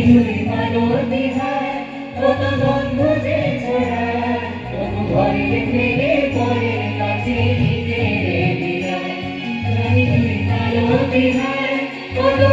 বিজুলি আলোর বিহার, কত বন্ধু যে ছড়া কত ভয়ে ফেলে পরে কাছে নিজের বিজয় বিজুলি কত